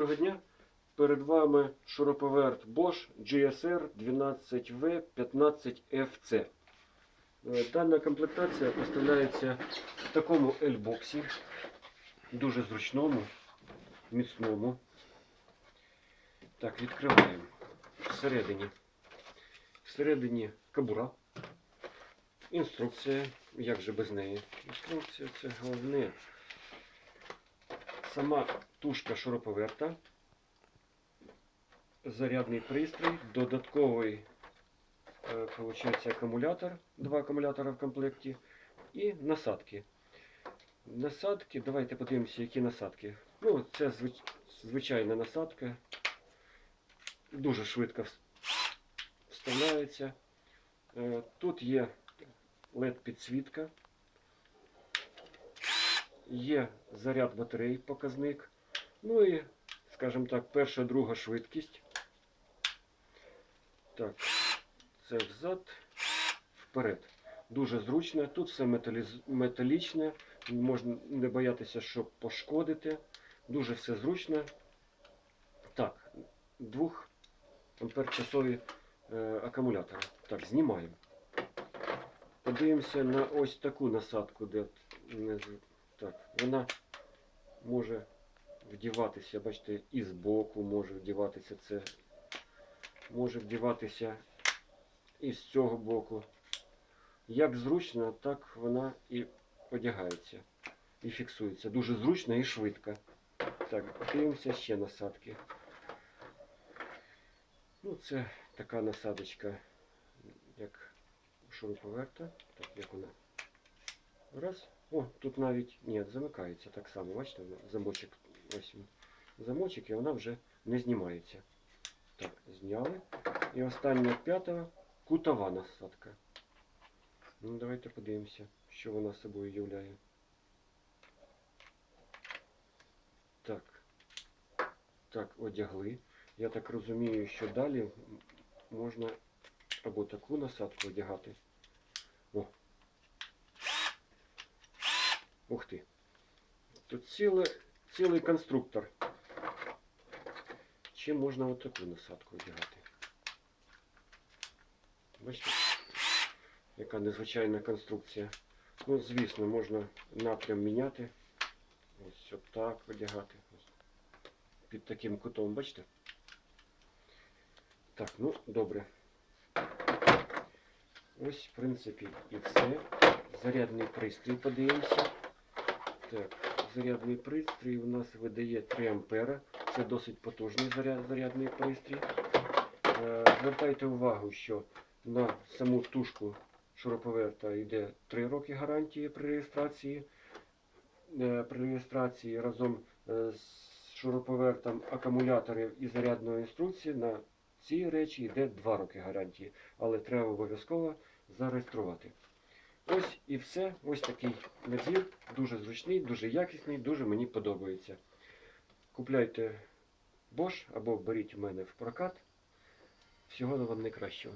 Доброго дня. Перед вами шуруповерт Bosch GSR 12V15FC. Е, Дана комплектація поставляється в такому L-боксі, дуже зручному, міцному. Так, відкриваємо. Всередині. Всередині кабура. Інструкція. Як же без неї? Інструкція це головне. Сама тушка шуруповерта, зарядний пристрій, додатковий е, получається, акумулятор, два акумулятора в комплекті і насадки. Насадки, давайте подивимося, які насадки. Ну, це звич- звичайна насадка. Дуже швидко вставляється. Е, Тут є LED-підсвітка. Є заряд батарей, показник. Ну і, скажімо так, перша, друга швидкість. Так, це взад, вперед. Дуже зручно. Тут все металічне, можна не боятися, що пошкодити. Дуже все зручно. Так, двох амперчасові е, акумулятори. Так, знімаємо. Подивимося на ось таку насадку, де так, вона може вдіватися, бачите, і збоку може вдіватися це. Може вдіватися і з цього боку. Як зручно, так вона і одягається. І фіксується. Дуже зручно і швидко. Так, дивимося ще насадки. Ну, це така насадочка, як шуруповерта. Так, як вона. Раз. О, тут навіть ні, замикається так само. Бачите, замочок. Ось він. Замочок і вона вже не знімається. Так, зняли. І остання п'ята кутова насадка. Ну, давайте подивимося, що вона собою являє. Так. Так, одягли. Я так розумію, що далі можна або таку насадку одягати. О, Ух ти. Тут ціле, цілий конструктор. Чим можна отаку насадку одягати? Бачите, яка незвичайна конструкція. Ну, звісно, можна напрям міняти. Ось отак одягати. Під таким кутом, бачите? Так, ну добре. Ось, в принципі, і все. Зарядний пристрій подивимося. Так, зарядний пристрій у нас видає 3 ампера. Це досить потужний заряд, зарядний пристрій. Е, Звертайте увагу, що на саму тушку шуруповерта йде 3 роки гарантії при реєстрації. Е, При реєстрації разом е, з шуруповертом акумуляторів і зарядної інструкції на ці речі йде 2 роки гарантії. Але треба обов'язково зареєструвати. Ось і все. Ось такий набір. Дуже зручний, дуже якісний, дуже мені подобається. Купляйте Bosch або беріть у мене в прокат. Всього вам найкращого.